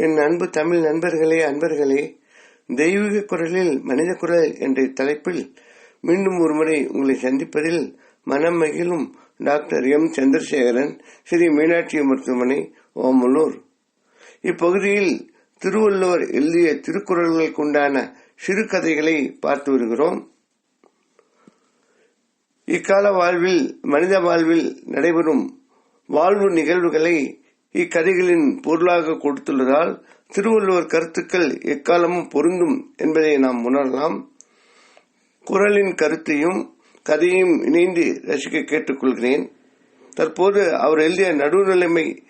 என் அன்பு தமிழ் நண்பர்களே அன்பர்களே தெய்வீக குரலில் மனித குரல் என்ற தலைப்பில் மீண்டும் ஒருமுறை உங்களை சந்திப்பதில் மனம் மகிழும் டாக்டர் எம். சந்திரசேகரன் ஸ்ரீ மீனாட்சி மருத்துவமனை ஓமலூர். இப்பகுதியில் திருவள்ளுவர் எழுதிய திருக்குறள்களுக்குண்டான சிறுகதைகளை பார்த்து வருகிறோம். இக்கால வாழ்வில் மனித வாழ்வில் நடைபெறும் வாழ்வு நிகழ்வுகளை இக்கதைகளின் பொருளாக கொடுத்துள்ளதால் திருவள்ளுவர் கருத்துக்கள் எக்காலமும் பொருந்தும் என்பதை நாம் உணரலாம். குரலின் கருத்தையும் கதையும் இணைந்து ரசிக்க கேட்டுக்கொள்கிறேன். தற்போது அவர் எழுதிய நடுநிலைமை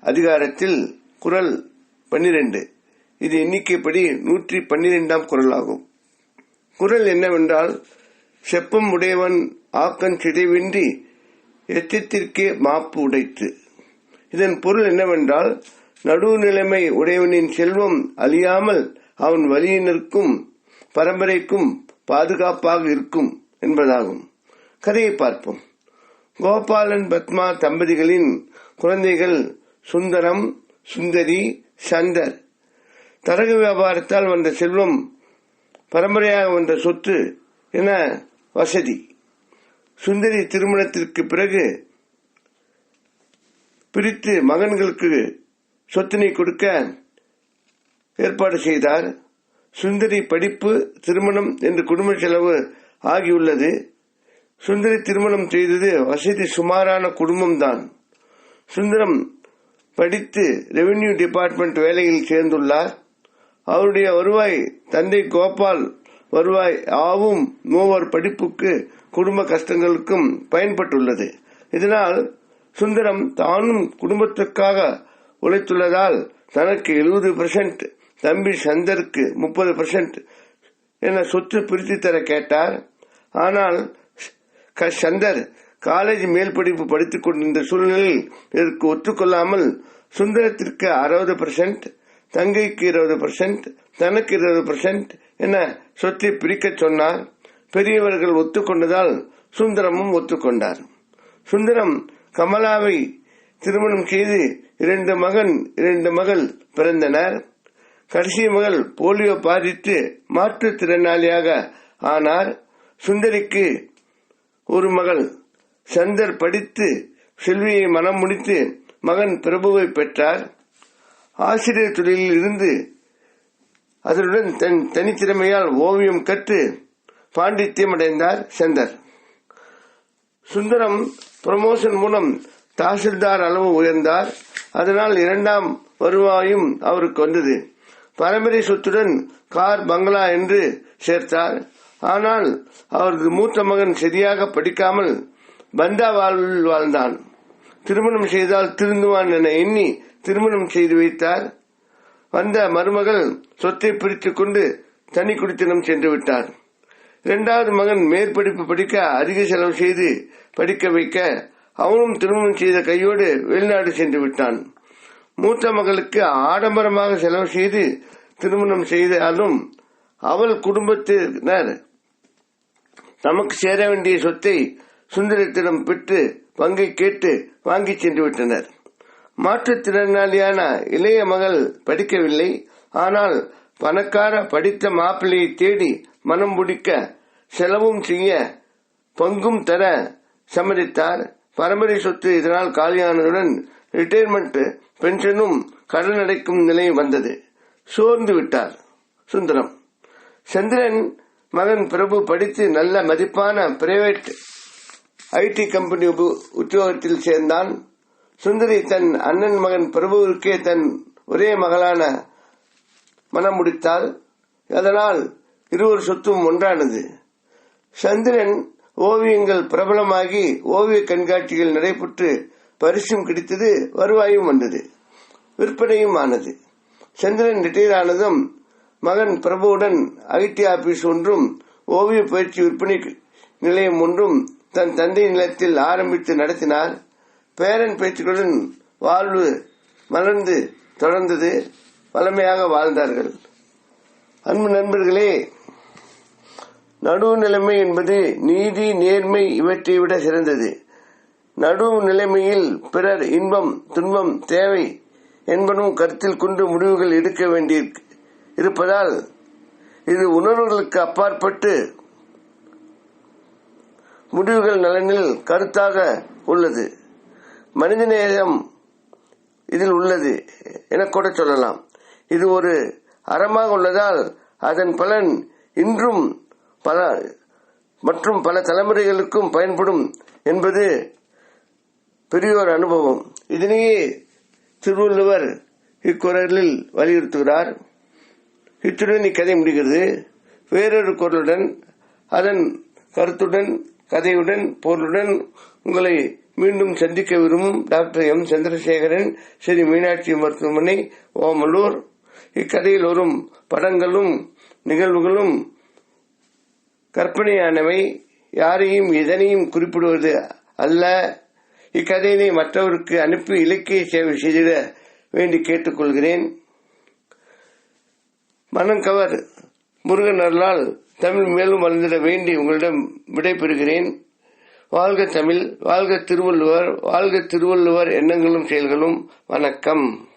அதிகாரத்தில் குரல் பன்னிரண்டு. இது எண்ணிக்கைப்படி நூற்றி பன்னிரெண்டாம் குரலாகும். குரல் என்னவென்றால் செப்பம் உடையவன் ஆக்கன் சிதைவின்றி எச்சத்திற்கே மாப்பு உடைத்து. இதன் பொருள் என்னவென்றால் நடுநிலைமை உடையவனின் செல்வம் அழியாமல் அவன் வழியினருக்கும் பரம்பரைக்கும் பாதுகாப்பாக இருக்கும் என்பதாகும். கதையை பார்ப்போம். கோபாலன் பத்மா தம்பதிகளின் குழந்தைகள் சுந்தரம் சுந்தரி சந்தர். தரகு வியாபாரத்தால் வந்த செல்வம் பரம்பரையாக வந்த சொத்து என வசதி. சுந்தரி திருமணத்திற்கு பிறகு பிரித்து மகன்களுக்கு சொத்தினை கொடுக்க ஏற்பாடு செய்தார். சுந்தரி படிப்பு திருமணம் என்று குடும்ப செலவு ஆகியுள்ளது. சுந்தரி திருமணம் செய்தது வசதி சுமாரான குடும்பம்தான். சுந்தரம் படித்து ரெவென்யூ டிபார்ட்மெண்ட் வேலையில் சேர்ந்துள்ளார். அவருடைய வருவாய் தந்தை கோபால் வருவாய் ஆவும் மூவர் படிப்புக்கு குடும்ப கஷ்டங்களுக்கும் பயன்பட்டுள்ளது. இதனால் சுந்தரம் தானும் குடும்பத்துக்காக உழைத்துள்ளதால் தனக்கு எழுபது பெர்சென்ட் தம்பி சந்தருக்கு முப்பது பெர்சென்ட் என சொத்து பிரித்து தர கேட்டார். ஆனால் சந்தர் காலேஜ் மேல் படிப்பு படித்துக் கொண்டிருந்த சூழ்நிலையில் இதற்கு ஒத்துக்கொள்ளாமல் சுந்தரத்திற்கு அறுபது பெர்சென்ட் தங்கைக்கு இருபது பெர்சென்ட் தனக்கு இருபது பெர்சென்ட் என சொத்தை பிரிக்க சொன்னார். பெரியவர்கள் ஒத்துக்கொண்டதால் சுந்தரமும் ஒத்துக்கொண்டார். சுந்தரம் கமலாவை திருமணம் செய்து இரண்டு மகன் இரண்டு மகள் பிறந்தனர். கடைசி மகள் போலியோ பாதித்து மாற்றுத்திறனாளியாக ஆனார். சுந்தரிக்கு ஒரு மகள் சந்தர் படித்து செல்வியை மனம் முடித்து மகன் பிரபுவை பெற்றார். ஆசிரியர் தொழிலில் இருந்து அதனுடன் தன் தனித்திறமையால் ஓவியம் கற்று பாண்டித்யம் அடைந்தார் சந்தர். சுந்தரம் ப்ரமோஷன் மூலம் தாசில்தார் அளவு உயர்ந்தார். அதனால் இரண்டாம் வருவாயும் அவருக்கு வந்தது. பரம்பரை சொத்துடன் கார் பங்களா என்று சேர்த்தார். ஆனால் அவரது மூத்த மகன் சரியாக படிக்காமல் பந்தா வாழ்வில் வாழ்ந்தான். திருமணம் செய்தால் திருந்துவான் என எண்ணி திருமணம் செய்து வைத்தார். வந்த மருமகள் சொத்தை பிரித்துக் கொண்டு தனி குடித்தனம் சென்று விட்டார். இரண்டாவது மகன் மேற்படிப்பு படிக்க அதிக செலவு செய்து படிக்க வைக்க அவனும் திருமணம் செய்த கையோடு வெளிநாடு சென்று விட்டான். மூத்த மகளுக்கு ஆடம்பரமாக செலவு செய்து திருமணம் செய்தாலும் அவள் குடும்பத்தினர் தமக்கு சேர வேண்டிய சொத்தை சுந்தரத்திடம் பெற்று பங்கை கேட்டு வாங்கி சென்று விட்டனர். மாற்றுத்திறனாளியான இளைய மகள் படிக்கவில்லை. ஆனால் பணக்கார படித்த மாப்பிள்ளையை தேடி மனம் முடிக்க செலவும் செய்ய பங்கும் தர சம்மதித்தார். பரம்பரை சொத்து இதனால் காலியானதுடன் ரிட்டையர்மெண்ட் பென்ஷனும் கடன் அடைக்கும் நிலை வந்தது. சோர்ந்து விட்டார் சுந்தரம். சந்திரன் மகன் பிரபு படித்து நல்ல மதிப்பான பிரைவேட் ஐடி கம்பெனி உத்தியோகத்தில் சேர்ந்தான். சுந்தரி தன் அண்ணன் மகன் பிரபுவிற்கே தன் ஒரே மகளான மனம் முடித்தாள். அதனால் இருவர் சொத்தும் ஒன்றானது. சந்திரன் ஓவியங்கள் பிரபலமாகி ஓவிய கண்காட்சிகள் நடைபெற்று பரிசும் கிடைத்தது வருவாயும் வந்தது விற்பனையும் ஆனது. சந்திரன் ரிட்டையர் ஆனதும் மகன் பிரபுவுடன் ஐடி ஆபீஸ் ஒன்றும் ஓவிய பயிற்சி விற்பனை நிலையம் ஒன்றும் தன் தந்தை நிலத்தில் ஆரம்பித்து நடத்தினார். பேரன் பேச்சுகளுடன் வாழ்வு மலர்ந்து தொடர்ந்தது. வளமையாக வாழ்ந்தார்கள். அன்பு நண்பர்களே நடுவு நிலைமை என்பது நீதி நேர்மை இவற்றை விட சிறந்தது. நடுவு நிலைமையில் பிறர் இன்பம் துன்பம் தேவை என்பனும் கருத்தில் கொண்டு முடிவுகள் எடுக்க வேண்டி இருப்பதால் இது உணர்வுகளுக்கு அப்பாற்பட்டு முடிவுகள் நலனில் கருத்தாக உள்ளது. மனிதநேயம் இதில் உள்ளது என கூட சொல்லலாம். இது ஒரு அறமாக உள்ளதால் அதன் பலன் இன்றும் பல மற்றும் பல தலைமுறைகளுக்கும் பயன்படும் என்பது பெரியோர் அனுபவம். இதனையே திருவள்ளுவர் இக்குரலில் வலியுறுத்துகிறார். இத்துடன் இக்கதை முடிகிறது. வேறொரு குரலுடன் அதன் கருத்துடன் கதையுடன் பொருளுடன் உங்களை மீண்டும் சந்திக்க விரும்பும் டாக்டர் எம். சந்திரசேகரன் ஸ்ரீ மீனாட்சி மருத்துவமனை ஓமலூர். இக்கதையில் வரும் படங்களும் நிகழ்வுகளும் கற்பனையானவை யாரையும் எதனையும் குறிப்பிடுவது அல்ல. இக்கதையினை மற்றவருக்கு அனுப்பி இலக்கிய சேவை செய்திட வேண்டி கேட்டுக்கொள்கிறேன். மனங்கவர் முருகன் அருளால் தமிழ் மேலும் வளர்ந்திட வேண்டி உங்களிடம் விடைபெறுகிறேன். வாழ்க தமிழ் வாழ்க திருவள்ளுவர் வாழ்க திருவள்ளுவர் எண்ணங்களும் செயல்களும். வணக்கம்.